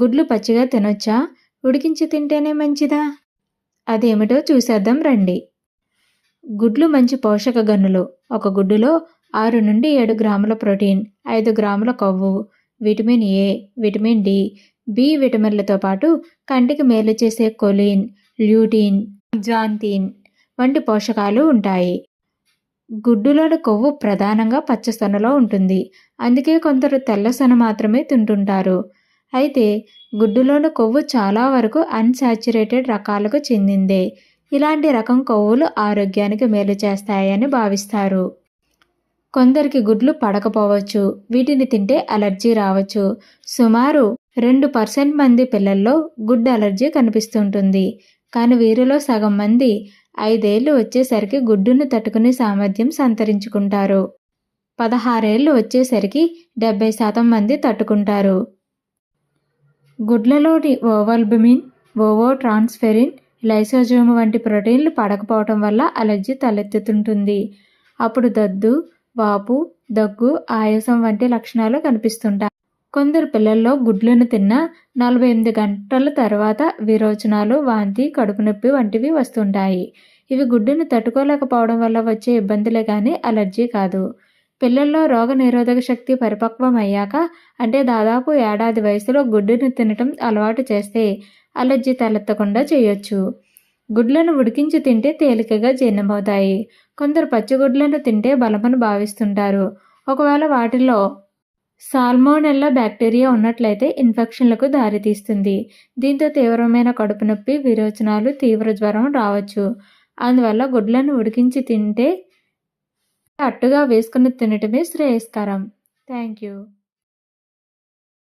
గుడ్లు పచ్చిగా తినొచ్చా? ఉడికించి తింటేనే మంచిదా? అదేమిటో చూసేద్దాం రండి. గుడ్లు మంచి పోషక గనులు. ఒక గుడ్డులో ఆరు నుండి ఏడు గ్రాముల ప్రోటీన్ ఐదు గ్రాముల కొవ్వు vitamin A vitamin D B విటమిన్లతో పాటు కంటికి మేలు చేసే కొలిన్ ల్యూటిన్ జాంతిన్ వంటి పోషకాలు ఉంటాయి. గుడ్డులోని కొవ్వు ప్రధానంగా పచ్చసొనలో ఉంటుంది. అందుకే కొందరు తెల్ల సొన మాత్రమే తింటుంటారు. అయితే గుడ్డులోని కొవ్వు చాలా వరకు అన్సాచురేటెడ్ రకాలకు చెందిందే. ఇలాంటి రకం కొవ్వులు ఆరోగ్యానికి మేలు చేస్తాయని భావిస్తారు. కొందరికి గుడ్లు పడకపోవచ్చు వీటిని తింటే అలర్జీ రావచ్చు. సుమారు రెండు పర్సెంట్ మంది పిల్లల్లో గుడ్ అలర్జీ కనిపిస్తుంటుంది. కానీ వీరిలో సగం మంది ఐదేళ్ళు వచ్చేసరికి గుడ్డును తట్టుకునే సామర్థ్యం సంతరించుకుంటారు. పదహారేళ్ళు వచ్చేసరికి డెబ్బై శాతం మంది తట్టుకుంటారు. గుడ్లలోని ఓవల్బుమిన్ ఓవో ట్రాన్స్ఫెరిన్ లైసోజోమ్ వంటి ప్రోటీన్లు పడకపోవటం వల్ల అలర్జీ తలెత్తుతుంటుంది. అప్పుడు దద్దు వాపు దగ్గు ఆయాసం వంటి లక్షణాలు కనిపిస్తుంటాయి. కొందరు పిల్లల్లో గుడ్లను తిన్న నలభై ఎనిమిది గంటల తర్వాత విరోచనాలు వాంతి కడుపు నొప్పి వంటివి వస్తుంటాయి. ఇవి గుడ్డును తట్టుకోలేకపోవడం వల్ల వచ్చే ఇబ్బందులే కానీ అలర్జీ కాదు. పిల్లల్లో రోగ నిరోధక శక్తి పరిపక్వం అయ్యాక అంటే దాదాపు ఏడాది వయసులో గుడ్డును తినటం అలవాటు చేస్తే అలర్జీ తలెత్తకుండా చేయొచ్చు. గుడ్లను ఉడికించి తింటే తేలికగా జీర్ణమవుతాయి. కొందరు పచ్చిగుడ్లను తింటే బలమని భావిస్తుంటారు. ఒకవేళ వాటిలో సాల్మోనెల్లా బ్యాక్టీరియా ఉన్నట్లయితే ఇన్ఫెక్షన్లకు దారితీస్తుంది. దీంతో తీవ్రమైన కడుపు నొప్పి విరోచనాలు తీవ్ర జ్వరం రావచ్చు. అందువల్ల గుడ్లను ఉడికించి తింటే అట్టుగా వేసుకుని తినటమే శ్రేయస్కరం. Thank you.